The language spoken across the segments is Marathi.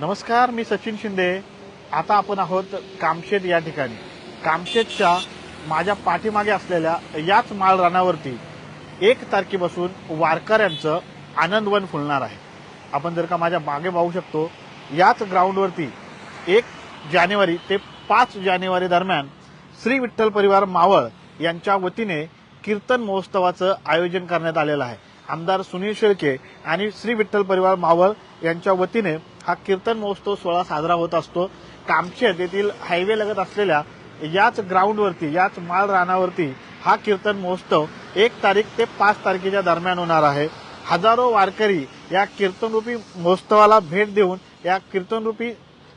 नमस्कार मी सचिन शिंदे. आता आपण आहोत कामशेत या ठिकाणी. कामशेतच्या माझ्या पाठीमागे असलेल्या याच माळरानावरती एक तारखेपासून वारकऱ्यांचं आनंदवन फुलणार आहे. आपण जर का माझ्या मागे पाहू शकतो याच ग्राउंडवरती एक जानेवारी ते पाच जानेवारी दरम्यान श्री विठ्ठल परिवार मावळ यांच्या वतीने कीर्तन महोत्सवाचं आयोजन करण्यात आलेलं आहे. आमदार सुनील शेळके आणि श्री विठ्ठल परिवार मावळ यांच्या वतीने हा कीर्तन महोत्सव सोहळा साजरा होत असतो. कामशेत येथील हायवे लगत असलेल्या याच ग्राउंडवरती याच माळ रानावरती हा कीर्तन महोत्सव एक तारीख ते पाच तारखेच्या दरम्यान होणार आहे. हजारो वारकरी या कीर्तनरूपी महोत्सवाला भेट देऊन या कीर्तनरूपी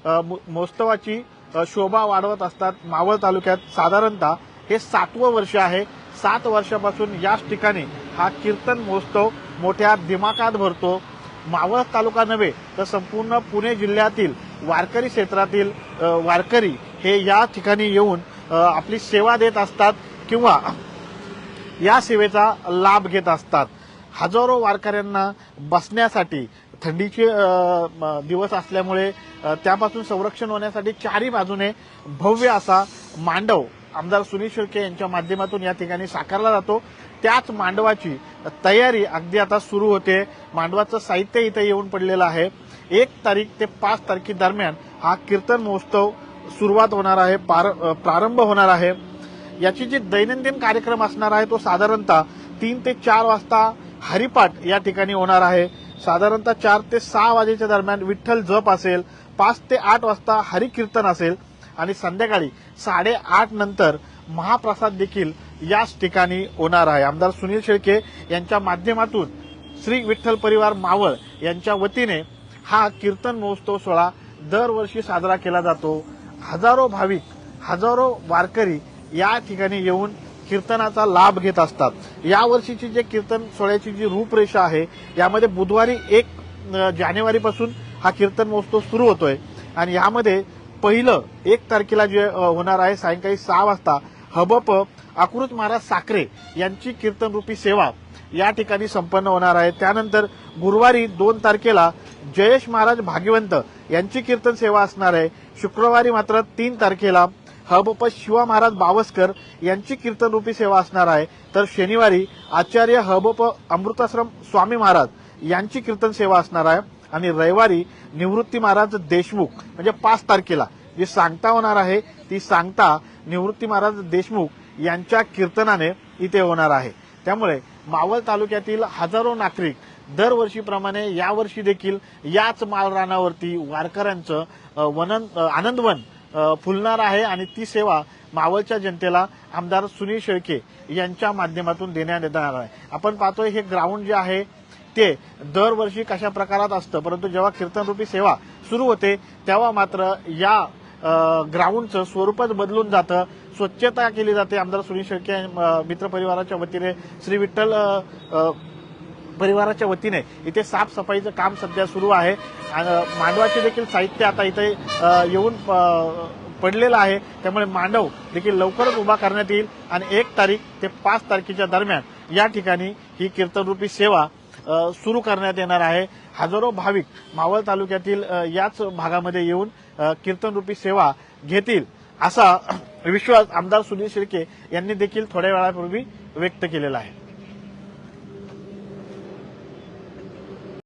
महोत्सवाची शोभा वाढवत असतात. मावळ तालुक्यात साधारणतः हे सातवं वर्ष आहे. सात वर्षापासून याच ठिकाणी हा कीर्तन महोत्सव मोठ्या दिमाकात भरतो. मावळ तालुका नव्हे तर संपूर्ण पुणे जिल्ह्यातील वारकरी क्षेत्रातील वारकरी हे या ठिकाणी येऊन आपली सेवा देत असतात किंवा या सेवेचा लाभ घेत असतात. हजारो वारकऱ्यांना बसण्यासाठी थंडीचे दिवस असल्यामुळे त्यापासून संरक्षण होण्यासाठी चारी बाजूने भव्य असा मांडव आमदार सुनील शेळके यांच्या माध्यमातून या ठिकाणी साकारला जातो. त्याच मांडवाची तयारी अगदी आता सुरू होते. मांडवाचं साहित्य इथे येऊन पडलेलं आहे. एक तारीख ते पाच तारखेदरम्यान हा कीर्तन महोत्सव सुरुवात होणार आहे पार- प्रारंभ होणार आहे. याची जी दैनंदिन कार्यक्रम असणार आहे तो साधारणतः तीन ते चार वाजता हरिपाठ या ठिकाणी होणार आहे. साधारणतः चार ते सहा वाजेच्या दरम्यान विठ्ठल जप असेल पाच ते आठ वाजता हरिकीर्तन असेल. आणि संध्याकाळी साडेआठ नंतर महाप्रसाद देखील याच ठिकाणी होणार आहे. आमदार सुनील शेळके यांच्या माध्यमातून श्री विठ्ठल परिवार मावळ यांच्या वतीने हा कीर्तन महोत्सव सोहळा दरवर्षी साजरा केला जातो. हजारो भाविक हजारो वारकरी या ठिकाणी येऊन कीर्तनाचा लाभ घेत असतात. यावर्षीची जे कीर्तन सोहळ्याची जी रूपरेषा आहे यामध्ये बुधवारी एक जानेवारीपासून हा कीर्तन महोत्सव सुरू होतोय. आणि यामध्ये पहिलं एक तारखेला जे होणार आहे सायंकाळी सहा वाजता हबप आकृत महाराज साखरे यांची कीर्तनरूपी सेवा या ठिकाणी संपन्न होणार आहे. त्यानंतर गुरुवारी दोन तारखेला जयेश महाराज भाग्यवंत यांची कीर्तन सेवा असणार आहे. शुक्रवारी मात्र तीन तारखेला हबप शिवा महाराज बावस्कर यांची कीर्तनरूपी सेवा असणार आहे. तर शनिवारी आचार्य हबप अमृताश्रम स्वामी महाराज यांची कीर्तन सेवा असणार आहे. आणि रविवारी निवृत्ती महाराज देशमुख म्हणजे पाच तारखेला जी सांगता होणार आहे ती सांगता निवृत्ती महाराज देशमुख यांच्या कीर्तनाने इथे होणार आहे. त्यामुळे मावळ तालुक्यातील हजारो नागरिक दरवर्षीप्रमाणे यावर्षी देखील याच माळरानावरती वारकऱ्यांचं वनन आनंदवन फुलणार आहे. आणि ती सेवा मावळच्या जनतेला आमदार सुनील शेळके यांच्या माध्यमातून देण्यात येणार आहे. आपण पाहतोय हे ग्राउंड जे आहे ते दरवर्षी कशा प्रकारात असतं? परंतु जेव्हा कीर्तनरूपी सेवा सुरू होते तेव्हा मात्र या ग्राउंडचं स्वरूपच बदलून जातं. स्वच्छता केली जाते. आमदार सुनील शेळके मित्रपरिवाराच्या वतीने श्री विठ्ठल परिवाराच्या वतीने इथे साफसफाईचं काम सध्या सुरू आहे. आणि मांडवाचे देखील साहित्य आता इथे येऊन पडलेलं आहे. त्यामुळे मांडव देखील लवकरच उभा करण्यात येईल आणि एक तारीख ते पाच तारखेच्या दरम्यान या ठिकाणी ही कीर्तनरूपी सेवा सुरू करण्यात येणार आहे. हजारो भाविक मावळ तालुक्यातील याच भागामध्ये येऊन कीर्तनरूपी सेवा घेतील असा विश्वास आमदार सुनील शिर्के यांनी देखील थोड्या वेळापूर्वी व्यक्त केलेला आहे.